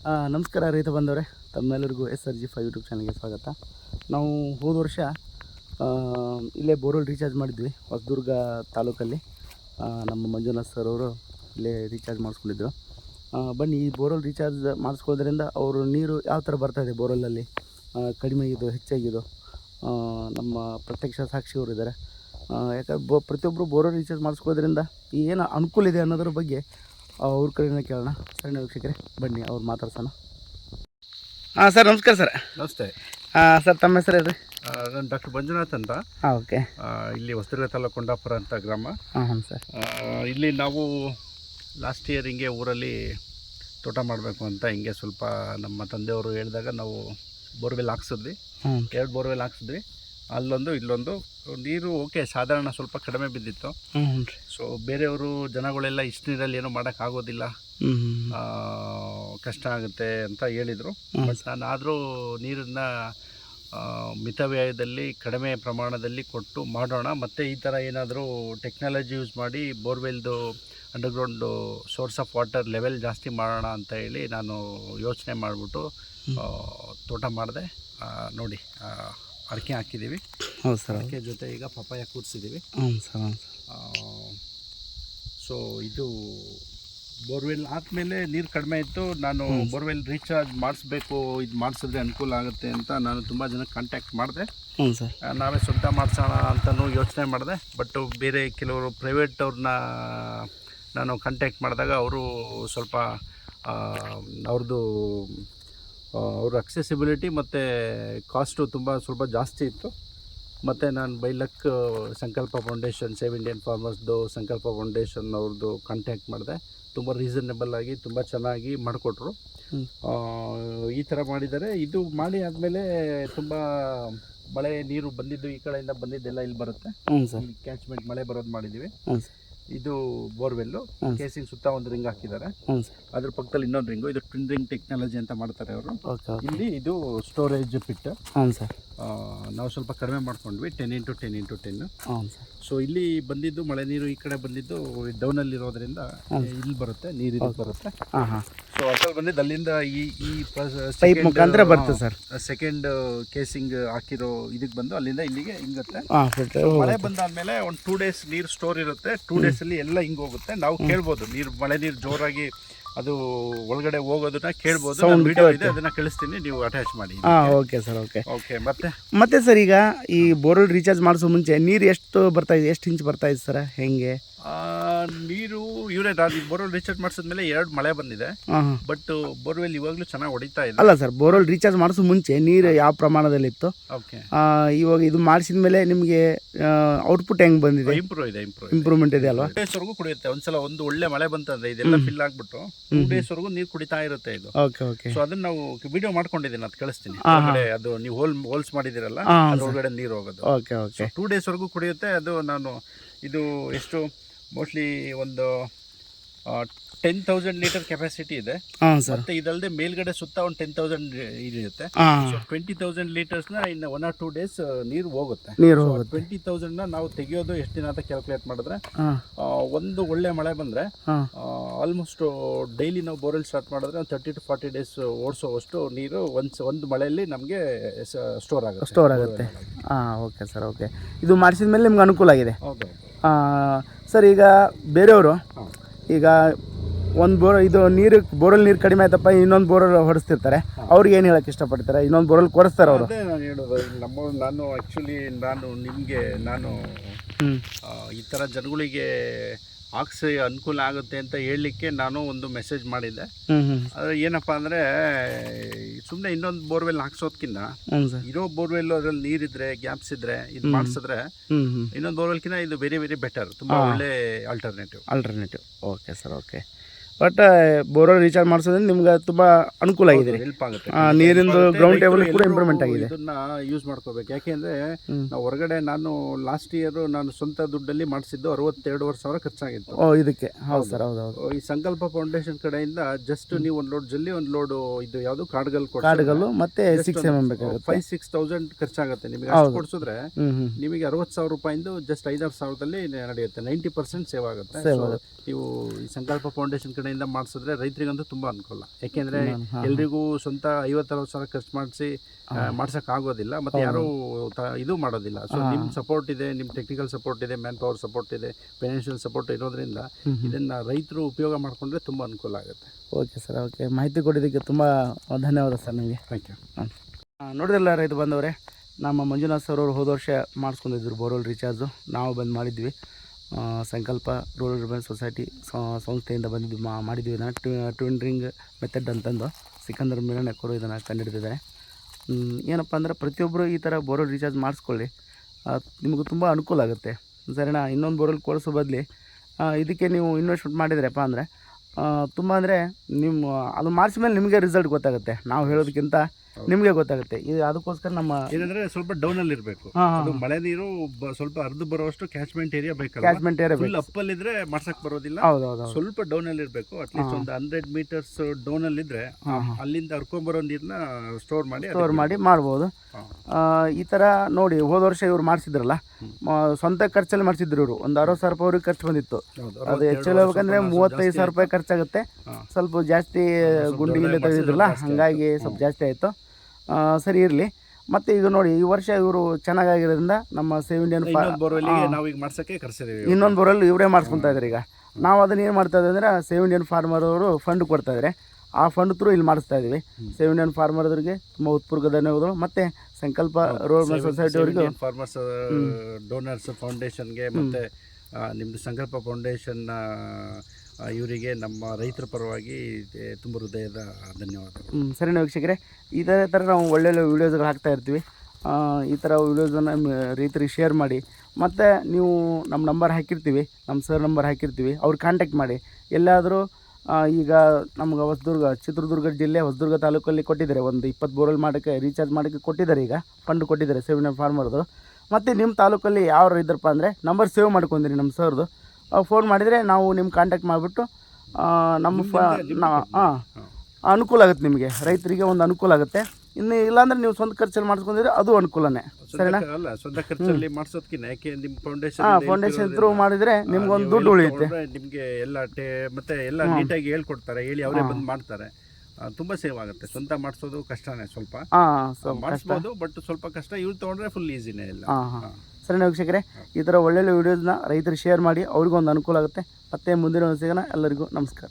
ನಮಸ್ಕಾರ ರೈತ ಬಂದವರೇ. ತಮ್ಮೆಲ್ಲರಿಗೂ S R G five YouTube ಚಾನಲ್ಗೆ ಸ್ವಾಗತ. ನಾವು ಹೋದ ವರ್ಷ ಇಲ್ಲೇ ಬೋರ್ವೆಲ್ ರೀಚಾರ್ಜ್ ಮಾಡಿದ್ವಿ ಹೊಸದುರ್ಗ ತಾಲೂಕಲ್ಲಿ. ನಮ್ಮ ಮಂಜುನಾಥ್ ಸರ್ ಅವರು ಇಲ್ಲೇ ರೀಚಾರ್ಜ್ ಮಾಡಿಸ್ಕೊಂಡಿದ್ರು. ಬನ್ನಿ ಈ ಬೋರ್ವೆಲ್ ರೀಚಾರ್ಜ್ ಮಾಡಿಸ್ಕೊಳ್ಳೋದ್ರಿಂದ ಅವರು ನೀರು ಯಾವ ಥರ ಬರ್ತಾ ಇದೆ ಬೋರ್ವೆಲ್ಲಲ್ಲಿ ಆ, ಕಡಿಮೆ ಆಗಿದ್ದು ಹೆಚ್ಚಾಗಿದ್ದು ನಮ್ಮ ಪ್ರತ್ಯಕ್ಷ ಸಾಕ್ಷಿಯವರು ಇದ್ದಾರೆ. ಯಾಕಂದ್ರೆ ಬ ಪ್ರತಿಯೊಬ್ಬರು ಬೋರ್ವೆಲ್ ರೀಚಾರ್ಜ್ ಮಾಡಿಸ್ಕೊಳ್ಳೋದ್ರಿಂದ ಏನು ಅನುಕೂಲ ಇದೆ ಅನ್ನೋದ್ರ ಬಗ್ಗೆ ಅವ್ರ ಕಡೆಯಿಂದ ಕೇಳೋಣ. ಸಣ್ಣ ವೀಕ್ಷಕರೇ ಬನ್ನಿ ಅವ್ರು ಮಾತಾಡ್ಸೋಣ. ಹಾಂ ಸರ್ ನಮಸ್ಕಾರ ಸರ್. ನಮಸ್ತೆ. ಹಾಂ ಸರ್ ತಮ್ಮ ಹೆಸರು ಹೇಳಿ ನಾನು ಡಾಕ್ಟರ್ ಮಂಜುನಾಥ್ ಅಂತ. ಹಾಂ ಓಕೆ. ಇಲ್ಲಿ ಹೊಸದುರ್ಗ ತಾಲೂಕು ಕೊಂಡಾಪುರ ಅಂತ ಗ್ರಾಮ. ಹಾಂ ಹಾಂ ಸರ್. ಇಲ್ಲಿ ನಾವು ಲಾಸ್ಟ್ ಇಯರ್ ಹಿಂಗೆ ಊರಲ್ಲಿ ತೋಟ ಮಾಡಬೇಕು ಅಂತ ಹಿಂಗೆ ಸ್ವಲ್ಪ ನಮ್ಮ ತಂದೆಯವರು ಹೇಳಿದಾಗ ನಾವು ಬೋರ್ವೆಲ್ ಹಾಕ್ಸಿದ್ವಿ. ಎರಡು ಬೋರ್ವೆಲ್ ಹಾಕ್ಸಿದ್ವಿ. ಅಲ್ಲೊಂದು ಇಲ್ಲೊಂದು. ನೀರು ಓಕೆ ಸಾಧಾರಣ ಸ್ವಲ್ಪ ಕಡಿಮೆ ಬಿದ್ದಿತ್ತು. ಸೊ ಬೇರೆಯವರು ಜನಗಳೆಲ್ಲ ಇಷ್ಟು ನೀರಲ್ಲಿ ಏನೂ ಮಾಡೋಕ್ಕಾಗೋದಿಲ್ಲ ಕಷ್ಟ ಆಗುತ್ತೆ ಅಂತ ಹೇಳಿದರು. ಬಟ್ ನಾನು ಆದರೂ ನೀರನ್ನು ಮಿತವ್ಯಯದಲ್ಲಿ ಕಡಿಮೆ ಪ್ರಮಾಣದಲ್ಲಿ ಕೊಟ್ಟು ಮಾಡೋಣ. ಮತ್ತು ಈ ಥರ ಏನಾದರೂ ಟೆಕ್ನಾಲಜಿ ಯೂಸ್ ಮಾಡಿ ಬೋರ್ವೆಲ್ದು underground source of water level ಜಾಸ್ತಿ ಮಾಡೋಣ ಅಂತ ಹೇಳಿ ನಾನು ಯೋಚನೆ ಮಾಡಿಬಿಟ್ಟು ತೋಟ ಮಾಡಿದೆ. ನೋಡಿ ಅಡಿಕೆ ಹಾಕಿದ್ದೀವಿ. ಹೌದು ಸರ್ ಅಡಿಕೆ ಜೊತೆ ಈಗ ಪಪ್ಪಾಯ ಕೂರಿಸಿದ್ದೀವಿ. ಹ್ಞೂ ಸರ್ ಹ್ಞೂ ಸರ್. ಸೊ ಇದು ಬೋರ್ವೆಲ್ ಆದಮೇಲೆ ನೀರು ಕಡಿಮೆ ಇತ್ತು. ನಾನು ಬೋರ್ವೆಲ್ ರೀಚಾರ್ಜ್ ಮಾಡಿಸ್ಬೇಕು ಇದು ಮಾಡಿಸಿದ್ರೆ ಅನುಕೂಲ ಆಗುತ್ತೆ ಅಂತ ನಾನು ತುಂಬ ಜನ ಕಾಂಟ್ಯಾಕ್ಟ್ ಮಾಡಿದೆ. ಹ್ಞೂ ಸರ್. ನಾವೇ ಸ್ವಂತ ಮಾಡಿಸೋಣ ಅಂತಲೂ ಯೋಚನೆ ಮಾಡಿದೆ. ಬಟ್ ಬೇರೆ ಕೆಲವರು ಪ್ರೈವೇಟ್ ಅವ್ರನ್ನ ನಾನು ಕಾಂಟ್ಯಾಕ್ಟ್ ಮಾಡಿದಾಗ ಅವರು ಸ್ವಲ್ಪ ಅವ್ರದ್ದು ಅವ್ರ ಅಕ್ಸೆಸಿಬಿಲಿಟಿ ಮತ್ತು ಕಾಸ್ಟು ತುಂಬ ಸ್ವಲ್ಪ ಜಾಸ್ತಿ ಇತ್ತು. ಮತ್ತು ನಾನು ಬೈಲಕ್ ಸಂಕಲ್ಪ ಫೌಂಡೇಶನ್ ಸೇವ್ ಇಂಡಿಯನ್ ಫಾರ್ಮರ್ಸ್ದು ಸಂಕಲ್ಪ ಫೌಂಡೇಶನ್ ಅವ್ರದ್ದು ಕಾಂಟ್ಯಾಕ್ಟ್ ಮಾಡಿದೆ. ತುಂಬ ರೀಸನಬಲ್ ಆಗಿ ತುಂಬ ಚೆನ್ನಾಗಿ ಮಾಡಿಕೊಟ್ರು. ಈ ಥರ ಮಾಡಿದ್ದಾರೆ ಇದು ಮಾಡಿ ಆದಮೇಲೆ ತುಂಬ ಮಳೆ ನೀರು ಬಂದಿದ್ದು ಈ ಕಡೆಯಿಂದ ಬಂದಿದ್ದೆಲ್ಲ ಇಲ್ಲಿ ಬರುತ್ತೆ. ಕ್ಯಾಚ್ಮೆಂಟ್ ಮಳೆ ಬರೋದು ಮಾಡಿದ್ದೀವಿ. ಇದು ಬೋರ್ವೆಲ್ಲು. ಕೇಸಿನ ಕೇಸಿಂಗ್ ಸುತ್ತ ಒಂದು ರಿಂಗ್ ಹಾಕಿದ್ದಾರೆ. ಹ್ಞೂ ಸರ್. ಅದ್ರ ಪಕ್ಕದಲ್ಲಿ ಇನ್ನೊಂದು ರಿಂಗು. ಇದು ಟ್ವಿನ್ ರಿಂಗ್ ಟೆಕ್ನಾಲಜಿ ಅಂತ ಮಾಡ್ತಾರೆ ಅವರು. ಓಕೆ ಇಲ್ಲಿ ಇದು ಸ್ಟೋರೇಜ್ ಪಿಟ್. ಸರ್. ನಾವು ಸ್ವಲ್ಪ ಕಡಿಮೆ ಮಾಡ್ಕೊಂಡ್ವಿ. Ten into ten into ten. Sir. So ಇಲ್ಲಿ ಬಂದಿದ್ದು ಮಳೆ ನೀರು ಈ ಕಡೆ ಬಂದಿದ್ದು ಡೌನಲ್ಲಿ ಇರೋದ್ರಿಂದ ಇಲ್ಲಿ ಬರುತ್ತೆ ನೀರು ಇಲ್ಲಿ ಬರುತ್ತೆ. ಹಾಂ ಹಾಂ ಸೊ ಅಟಲ್ ಬಂದಿದ್ದು. ಅಲ್ಲಿಂದ ಈ ಈ ಪೈಪ್ ಮುಖಾಂತರ ಬರ್ತದೆ ಸರ್. ಸೆಕೆಂಡ್ ಕೇಸಿಂಗ್ ಹಾಕಿರೋ ಇದಕ್ಕೆ ಬಂದು ಅಲ್ಲಿಂದ ಇಲ್ಲಿಗೆ ಹಿಂಗತ್ತೆ. ಮಳೆ ಬಂದಾದ್ಮೇಲೆ ಒಂದು ಟೂ ಡೇಸ್ ನೀರು ಸ್ಟೋರ್ ಇರುತ್ತೆ. ಟೂ ಡೇಸಲ್ಲಿ ಅಲ್ಲಿ ಎಲ್ಲ ಹಿಂಗ್ ಹೋಗುತ್ತೆ. ನಾವು ಕೇಳ್ಬೋದು ನೀರು ಮಳೆ ನೀರು ಜೋರಾಗಿ ಅದು ಒಳಗಡೆ ಹೋಗೋದನ್ನ ಕೇಳ್ಬೋದು. ವಿಡಿಯೋ ಇದೆ ಅದನ್ನ ಕಳಿಸ್ತೀನಿ. ನೀವು ಅಟ್ಯಾಚ್ ಮಾಡಿ. ಓಕೆ ಸರ್ ಓಕೆ ಓಕೆ ಮತ್ತೆ? ಮತ್ತೆ ಸರ್ ಈಗ ಈ ಬೋರ್ವೆಲ್ ರೀಚಾರ್ಜ್ ಮಾಡಿಸೋ ಮುಂಚೆ ನೀರು ಎಷ್ಟು ಬರ್ತಾ ಇದೆ? ಎಷ್ಟು ಇಂಚ್ ಬರ್ತಾ ಇದೆ ಸರ್ ಹೆಂಗೆ? ನೀರು ಇವರೇ ನಾನು ಬೋರ್ವೆಲ್ ರೀಚಾರ್ಜ್ ಮಾಡಿಸಿದ್ಮೇಲೆ ಎರಡು ಮಳೆ ಬಂದಿದೆ. ಬಟ್ ಬೋರ್ವೆಲ್ ಇವಾಗಲೂ ಚೆನ್ನಾಗಿ ಹೊಡಿತಾ ಇದೆ. ಅಲ್ಲ ಸರ್ ಬೋರ್ವೆಲ್ ರೀಚಾರ್ಜ್ ಮಾಡಿಸೋ ಮುಂಚೆ ನೀರು ಯಾವ ಪ್ರಮಾಣದಲ್ಲಿತ್ತು? ಓಕೆ ಆ, ಇವಾಗ ಇದು ಮಾಡಿಸಿದ ಮೇಲೆ ನಿಮಗೆ ಔಟ್ಪುಟ್ ಹೆಂಗ್ ಬಂದಿದೆ? ಇಂಪ್ರೂವ್ ಇದೆ ಇಂಪ್ರೂವ್ ಇಂಪ್ರೂವ್ಮೆಂಟ್ ಇದೆ ಅಲ್ವಾ? ಡೇಸ್ ವರೆಗೂ ಕುಡಿಯುತ್ತೆ. ಒಂದ್ಸಲ ಒಂದು ಒಳ್ಳೆ ಮಳೆ ಬಂತಂದ್ರೆ ಇದೆಲ್ಲ ಫಿಲ್ ಆಗ್ಬಿಟ್ಟು ಟೂ ಡೇಸ್ ವರೆಗೂ ನೀರು ಕುಡಿತಾ ಇರುತ್ತೆ ಇದು. ಓಕೆ ಓಕೆ ಸೊ ಅದನ್ನ ನಾವು ವಿಡಿಯೋ ಮಾಡ್ಕೊಂಡಿದ್ದೀನಿ ಅದು ಕಳಿಸ್ತೀನಿ. ಅದು ನೀವು ಹೋಲ್ ಹೋಲ್ಸ್ ಮಾಡಿದಿರಲ್ಲ ಅದ್ರೊಳಗಡೆ ನೀರು ಹೋಗೋದು. ಓಕೆ ಓಕೆ ಟೂ ಡೇಸ್ ವರೆಗೂ ಕುಡಿಯುತ್ತೆ. ಅದು ನಾನು ಇದು ಎಷ್ಟು? ಮೋಸ್ಟ್ಲಿ ಒಂದು ಟೆನ್ ತೌಸಂಡ್ ಲೀಟರ್ ಕೆಪಾಸಿಟಿ ಇದೆ. ಹಾಂ ಸರ್ ಮತ್ತೆ ಇದಲ್ಲದೆ ಮೇಲ್ಗಡೆ ಸುತ್ತ ಒಂದು ಟೆನ್ ತೌಸಂಡ್ ಇರುತ್ತೆ ಟ್ವೆಂಟಿ ತೌಸಂಡ್ ಲೀಟರ್ಸ್ನ ಇನ್ನು ಒನ್ ಆರ್ ಟೂ ಡೇಸ್ ನೀರು ಹೋಗುತ್ತೆ. ನೀರು ಹೋಗುತ್ತೆ. ಟ್ವೆಂಟಿ ತೌಸಂಡ್ನ ನಾವು ತೆಗೆಯೋದು ಎಷ್ಟು ದಿನ ಅಂತ ಕ್ಯಾಲ್ಕುಲೇಟ್ ಮಾಡಿದ್ರೆ ಒಂದು ಒಳ್ಳೆ ಮಳೆ ಬಂದರೆ ಆಲ್ಮೋಸ್ಟ್ ಡೈಲಿ ನಾವು ಬೋರ್ವೆಲ್ ಸ್ಟಾರ್ಟ್ ಮಾಡಿದ್ರೆ ಒಂದು ತರ್ಟಿ ಟು ಫಾರ್ಟಿ ಡೇಸ್ ಓಡಿಸೋವಷ್ಟು ನೀರು ಒಂದು ಒಂದು ಮಳೆಯಲ್ಲಿ ನಮಗೆ ಸ್ಟೋರ್ ಆಗುತ್ತೆ. ಸ್ಟೋರ್ ಆಗುತ್ತೆ. ಹಾಂ ಓಕೆ ಸರ್ ಓಕೆ ಇದು ಮಾಡಿಸಿದ ಮೇಲೆ ನಿಮ್ಗೆ ಅನುಕೂಲ ಆಗಿದೆ. ಸರ್ ಈಗ ಬೇರೆಯವರು. ಈಗ ಒಂದು ಬೋರ್ ಇದು ನೀರು ಬೋರಲ್ಲಿ ನೀರು ಕಡಿಮೆ ಆಯ್ತಪ್ಪ ಇನ್ನೊಂದು ಬೋರಲ್ಲಿ ಹೊಡೆಸ್ತಿರ್ತಾರೆ. ಅವ್ರಿಗೆ ಏನು ಹೇಳಕ್ಕೆ ಇಷ್ಟಪಡ್ತಾರೆ? ಇನ್ನೊಂದು ಬೋರಲ್ಲಿ ಕೊಡಿಸ್ತಾರೆ ಅವರು. ಅದೇ ನಾನು ಹೇಳೋದು ನಮ್ಮ ನಾನು ಆ್ಯಕ್ಚುಲಿ ನಾನು ನಿಮಗೆ ನಾನು ಈ ಥರ ಜನಗಳಿಗೆ ಹಾಕ್ಸಿ ಅನುಕೂಲ ಆಗುತ್ತೆ ಅಂತ ಹೇಳಲಿಕ್ಕೆ ನಾನು ಒಂದು ಮೆಸೇಜ್ ಮಾಡಿದ್ದೆ. ಅದು ಆದರೆ ಏನಪ್ಪ ಅಂದರೆ ಸುಮ್ಮನೆ ಇನ್ನೊಂದು ಬೋರ್ವೆಲ್ ಹಾಕ್ಸೋದ್ಕಿಂತ ಇರೋ ಬೋರ್ವೆಲ್ ಅದ್ರಲ್ಲಿ ನೀರಿದ್ರೆ ಗ್ಯಾಪ್ಸ್ ಇದ್ರೆ ಇದು ಮಾಡಿಸಿದ್ರೆ ಇನ್ನೊಂದು ಬೋರ್ವೆಲ್ಕಿಂತ ಇದು ವೆರಿ ವೆರಿ ಬೆಟರ್. ತುಂಬ ಒಳ್ಳೆ alternative alternative okay sir okay but borewell recharge ಮಾಡಿಸೋದ್ರಿಂದ ನಿಮ್ಗೆ ತುಂಬ ಅನುಕೂಲ ಆಗಿದೆ. ಹೆಲ್ಪ್ ಆಗುತ್ತೆ. ನೀರಿಂದು ಗ್ರೌಂಡ್ ರೈತರು ಕೂಡ ಇಂಪ್ರೂವ್ಮೆಂಟ್ ಆಗಿದೆ. ಇದನ್ನ ಯೂಸ್ ಮಾಡ್ಕೋಬೇಕು. ಯಾಕೆಂದ್ರೆ. ನಾವು ಹೊರಗಡೆ ನಾನು ಲಾಸ್ಟ್ ಇಯರ್ ನಾನು ಸ್ವಂತ ದುಡ್ಡಲ್ಲಿ ಮಾಡಿಸಿದ್ದು ಅರವತ್ತೆರಡುವರೆ ಸಾವಿರ ಖರ್ಚಾಗಿತ್ತು. ಓ ಇದಕ್ಕೆ. ಹೌದು ಸರ್ ಹೌದು ಹೌದು. ಈ ಸಂಕಲ್ಪ ಫೌಂಡೇಶನ್ ಕಡೆಯಿಂದ ಜಸ್ಟ್ ನೀವು ಒಂದು ಲೋಡ್ ಜಲ್ಲಿ ಒಂದು ಲೋಡ್ ಇದು ಯಾವುದು ಕಾರ್ಡ್ಗಳು ಕಾರ್ಡ್ಗಳು ಮತ್ತೆ ಸಿಕ್ಸ್ ಎಂ ಎಂ ಬೇಕಾಗುತ್ತೆ. ಫೈವ್ ಸಿಕ್ಸ್ ತೌಸಂಡ್ ಖರ್ಚಾಗುತ್ತೆ. ನಿಮಗೆ ಅಷ್ಟು. ಕೊಡ್ಸಿದ್ರೆ ನಿಮಗೆ ಅರವತ್ತು ಸಾವಿರ ರೂಪಾಯಿಂದ ಜಸ್ಟ್ ಐದಾರು ಸಾವಿರದಲ್ಲಿ ನಡೆಯುತ್ತೆ. ನೈಂಟಿ ಪರ್ಸೆಂಟ್ ಸೇವ್ ಆಗುತ್ತೆ. ನೀವು ಈ ಸಂಕಲ್ಪ ಫೌಂಡೇಶನ್ ಕಡೆಯಿಂದ ಸಂಘಟನೆಯಿಂದ ಮಾಡಿಸಿದ್ರೆ ರೈತರಿಗಂತೂ ತುಂಬ ಅನುಕೂಲ. ಯಾಕೆಂದರೆ ಎಲ್ರಿಗೂ ಸ್ವಂತ ಐವತ್ತರವತ್ತು ಸಾವಿರ ಖರ್ಚು ಮಾಡಿಸಿ ಮಾಡ್ಸಕ್ ಆಗೋದಿಲ್ಲ ಮತ್ತು. ಯಾರೂ ಇದು ಮಾಡೋದಿಲ್ಲ. ಸೊ. ನಿಮ್ಮ ಸಪೋರ್ಟ್ ಇದೆ ನಿಮ್ಮ ಟೆಕ್ನಿಕಲ್ ಸಪೋರ್ಟ್ ಇದೆ ಮ್ಯಾನ್ ಪವರ್ ಸಪೋರ್ಟ್ ಇದೆ ಫೈನಾನ್ಷಿಯಲ್ ಸಪೋರ್ಟ್ ಇರೋದ್ರಿಂದ. ಇದನ್ನು ರೈತರು ಉಪಯೋಗ ಮಾಡಿಕೊಂಡ್ರೆ ತುಂಬ ಅನುಕೂಲ ಆಗುತ್ತೆ. Okay sir okay. ಮಾಹಿತಿ ಕೊಟ್ಟಿದ್ದಕ್ಕೆ ತುಂಬ ಧನ್ಯವಾದ ಸರ್ ನಿಮಗೆ. ಥ್ಯಾಂಕ್ ಯು ನೋಡಿದ್ರಲ್ಲ ರೈತ ಬಂದವರೇ ನಮ್ಮ ಮಂಜುನಾಥ್ ಸರ್ ಅವರು ಹೋದ ವರ್ಷ ಮಾಡಿಸ್ಕೊಂಡಿದ್ರು ಬೋರ್ವೆಲ್ ರೀಚಾರ್ಜು ನಾವು ಬಂದು ಮಾಡಿದ್ವಿ. ಸಂಕಲ್ಪ ರೂರಲ್ ಅರ್ಬನ್ ಸೊಸೈಟಿ ಸಂಸ್ಥೆಯಿಂದ ಬಂದಿದ್ದು ಮಾ ಮಾಡಿದ್ವಿ ಇದನ್ನು ಟ್ವಿನ್ ಟ್ವಿಂಡ್ರಿಂಗ್ ಮೆಥಡ್ ಅಂತಂದು ಸಿಕಂದರ್ ಮಿಲನಕ್ಕರು ಇದನ್ನು ಕಂಡುಹಿಡಿದಿದ್ದಾರೆ. ಏನಪ್ಪ ಅಂದ್ರೆ ಪ್ರತಿಯೊಬ್ಬರು ಈ ಥರ ಬೋರ್ವೆಲ್ ರೀಚಾರ್ಜ್ ಮಾಡಿಸ್ಕೊಳ್ಳಿ. ನಿಮಗೂ ತುಂಬ ಅನುಕೂಲ ಆಗುತ್ತೆ. ಸರಿನಾ? ಇನ್ನೊಂದು ಬೋರ್ವೆಲ್ ಕೊಡಿಸೋ ಬದಲಿ ಇದಕ್ಕೆ ನೀವು ಇನ್ವೆಸ್ಟ್ಮೆಂಟ್ ಮಾಡಿದ್ರಪ್ಪ ಅಂದರೆ ತುಂಬ ಅಂದರೆ ನಿಮ್ಮ ಅದು ಮಾಡಿಸ್ಮೇಲೆ ಮೇಲೆ ನಿಮಗೆ ರಿಸಲ್ಟ್ ಗೊತ್ತಾಗುತ್ತೆ. ನಾವು ಹೇಳೋದಕ್ಕಿಂತ ನಿಮಗೆ ಗೊತ್ತಾಗುತ್ತೆ. ಇದು ಅದಕ್ಕೋಸ್ಕರ ನಮ್ಮ ಏನಂದ್ರೆ ಸ್ವಲ್ಪ ಡೌನ್ ಅಲ್ಲಿ ಇರಬೇಕು. ಅದು ಮಳೆ ನೀರು ಸ್ವಲ್ಪ ಅರ್ಧ ಬರುವಷ್ಟು ಕ್ಯಾಚ್ಮೆಂಟ್ ಏರಿಯಾ ಬೇಕಲ್ಲ ಕ್ಯಾಚ್ಮೆಂಟ್ ಏರಿಯಾ ಫುಲ್ ಅಪ್ ಅಲ್ಲಿ ಇದ್ರೆ ಮಾಡ್ಸಕ್ ಬರೋದಿಲ್ಲ. ಹೌದು ಸ್ವಲ್ಪ ಡೌನ್ ಅಲ್ಲಿ ಇರಬೇಕು. ಅಟ್ಲೀಸ್ಟ್. ಒಂದು ಹಂಡ್ರೆಡ್ ಮೀಟರ್ಸ್ ಡೌನ್ ಅಲ್ಲಿ ಇದ್ರೆ ಅಲ್ಲಿಂದ ಹರ್ಕೊಂಡ್ ಬರೋ ನೀರನ್ನ ನೀರ್ನ ಸ್ಟೋರ್ ಮಾಡಿ ಸ್ಟೋರ್ ಮಾಡಿ ಮಾಡ್ಬೋದು ಆ, ಈ ತರ ನೋಡಿ ಹೋದ ವರ್ಷ ಇವ್ರು ಮಾಡಿಸಿದ್ರಲ್ಲ? ಸ್ವಂತ ಖರ್ಚಲ್ಲಿ ಮಾಡಿಸಿದ್ರು ಇವರು. ಒಂದು ಅರವತ್ತು ಸಾವಿರ ರೂಪಾಯಿ ಅವ್ರಿಗೆ ಖರ್ಚು ಬಂದಿತ್ತು. ಅದು ಹೆಚ್ಚಲ್ಲಿ ಹೋಗ್ಬೇಕಂದ್ರೆ ಮೂವತ್ತೈದು ಸಾವಿರ ರೂಪಾಯಿ ಖರ್ಚಾಗುತ್ತೆ. ಸ್ವಲ್ಪ ಜಾಸ್ತಿ ಗುಂಡಿ ಗುಂಡಿಗಿಂದ ತೆಗೆದಿದ್ರಲ್ಲ ಹಾಗಾಗಿ. ಸ್ವಲ್ಪ ಜಾಸ್ತಿ ಆಯಿತು. ಸರಿ ಇರಲಿ. ಮತ್ತು ಈಗ ನೋಡಿ ಈ ವರ್ಷ ಇವರು ಚೆನ್ನಾಗಿರೋದ್ರಿಂದ ನಮ್ಮ ಸೇವ್ ಇಂಡಿಯನ್ ಇನ್ನೊಂದು ಬೋರಲ್ಲಿ ಇವರೇ ಮಾಡಿಸ್ಕೊತಾ ಇದ್ದಾರೆ ಈಗ. ನಾವು ಅದನ್ನ ಏನು ಮಾಡ್ತಾ ಇದ್ದೀವಿ ಅಂದರೆ ಸೇವ್ ಇಂಡಿಯನ್ ಫಾರ್ಮರ್ ಅವರು ಫಂಡ್ ಕೊಡ್ತಾ ಇದ್ದಾರೆ ಆ ಫಂಡ್ ತ್ರೂ ಇಲ್ಲಿ ಮಾಡಿಸ್ತಾ ಇದ್ದೀವಿ. ಸೇವ್ ಇಂಡಿಯನ್ ಫಾರ್ಮರ್ದವ್ರಿಗೆ ತುಂಬ ಉತ್ಪೂರ್ಗ ಧನ್ಯವಾದಗಳು. ಮತ್ತು ಸಂಕಲ್ಪ ರೂರಲ್ ಸೊಸೈಟಿ ಅವರಿಗೆ ಫಾರ್ಮರ್ಸ್ ಡೋನರ್ಸ್ ಫೌಂಡೇಶನ್ಗೆ ಮತ್ತೆ ನಿಮ್ಮದು ಸಂಕಲ್ಪ ಫೌಂಡೇಶನ್ ಇವರಿಗೆ ನಮ್ಮ ರೈತರ ಪರವಾಗಿ ತುಂಬ ಹೃದಯದ ಧನ್ಯವಾದಗಳು. ಹ್ಞೂ ಸರಿನಾ ವೀಕ್ಷಕರೇ ಇದೇ ಥರ ನಾವು ಒಳ್ಳೊಳ್ಳೆ ವೀಡಿಯೋಸ್ಗಳು ಹಾಕ್ತಾ ಇರ್ತೀವಿ. ಈ ಥರ ವೀಡಿಯೋಸನ್ನು ರೈತರಿಗೆ ಶೇರ್ ಮಾಡಿ ಮತ್ತು ನೀವು ನಮ್ಮ ನಂಬರ್ ಹಾಕಿರ್ತೀವಿ ನಮ್ಮ ಸರ್ ನಂಬರ್ ಹಾಕಿರ್ತೀವಿ ಅವ್ರು ಕಾಂಟ್ಯಾಕ್ಟ್ ಮಾಡಿ. ಎಲ್ಲಾದರೂ ಈಗ ನಮ್ಗೆ ಹೊಸದುರ್ಗ ಚಿತ್ರದುರ್ಗ ಜಿಲ್ಲೆ ಹೊಸದುರ್ಗ ತಾಲೂಕಲ್ಲಿ ಕೊಟ್ಟಿದ್ದಾರೆ. ಒಂದು ಇಪ್ಪತ್ತು ಬೋರ್ವೆಲ್ ಮಾಡೋಕ್ಕೆ ರೀಚಾರ್ಜ್ ಮಾಡೋಕ್ಕೆ ಕೊಟ್ಟಿದ್ದಾರೆ ಈಗ. ಫಂಡ್ ಕೊಟ್ಟಿದ್ದಾರೆ ಸೇವಿನ ಫಾರ್ಮರ್ದು ಮತ್ತು ನಿಮ್ಮ ತಾಲೂಕಲ್ಲಿ ಯಾರು ಇದ್ರಪ್ಪ ಅಂದರೆ ನಂಬರ್ ಸೇವ್ ಮಾಡ್ಕೊಂಡಿರಿ ನಮ್ಮ ಸರ್ದು ಫೋನ್ ಮಾಡಿದರೆ ನಾವು ನಿಮ್ಮ ಕಾಂಟ್ಯಾಕ್ಟ್ ಮಾಡಿಬಿಟ್ಟು ನಮ್ಮ ಫ ನಾ ಹಾಂ ಅನುಕೂಲ ಆಗುತ್ತೆ ನಿಮಗೆ. ರೈತರಿಗೆ ಒಂದು ಅನುಕೂಲ ಆಗುತ್ತೆ. ಇನ್ನು ಇಲ್ಲಾಂದ್ರೆ ನೀವು ಸ್ವಂತ ಖರ್ಚಲ್ಲಿ ಮಾಡಿಸ್ಕೊಂಡಿದ್ರೆ ಅದು ಅನುಕೂಲನೇ. ಸರಿನಾ? ಅಲ್ಲ ಸ್ವಂತ ಖರ್ಚಲ್ಲಿ ಮಾಡಿಸೋದಕ್ಕಿಂತ ಯಾಕೆ ನಿಮ್ಮ ಫೌಂಡೇಶನ್ ಹಾಂ ಫೌಂಡೇಶನ್ ಥ್ರೂ ಮಾಡಿದರೆ ನಿಮ್ಗೊಂದು ದುಡ್ಡು ಉಳಿಯುತ್ತೆ. ನಿಮಗೆ ಎಲ್ಲ ಟೇ ಮತ್ತೆ ಎಲ್ಲ ನೀಟಾಗಿ ಹೇಳ್ಕೊಡ್ತಾರೆ ಹೇಳಿ ಅವರೇ ಬಂದು ಮಾಡ್ತಾರೆ. ತುಂಬಾ ಸೇವ್ ಆಗುತ್ತೆ. ಸ್ವಂತ ಮಾಡಿಸೋದು ಕಷ್ಟನೇ ಸ್ವಲ್ಪ. ಮಾಡಿಸ್ಬೋದು ಬಟ್ ಸ್ವಲ್ಪ ಕಷ್ಟ ಇವ್ರು ತೊಗೊಂಡ್ರೆ ಫುಲ್ ಈಸಿನೇ ಇಲ್ಲ. ಸರಿನಾ ವೀಕ್ಷಕರೇ? ಈ ಥರ ಒಳ್ಳೊಳ್ಳೆ ವೀಡಿಯೋಸ್ನ ರೈತರು ಶೇರ್ ಮಾಡಿ ಅವ್ರಿಗೊಂದು ಅನುಕೂಲ ಆಗುತ್ತೆ. ಮತ್ತೆ ಮುಂದಿನ ಸಿಗೋಣ. ಎಲ್ಲರಿಗೂ ನಮಸ್ಕಾರ.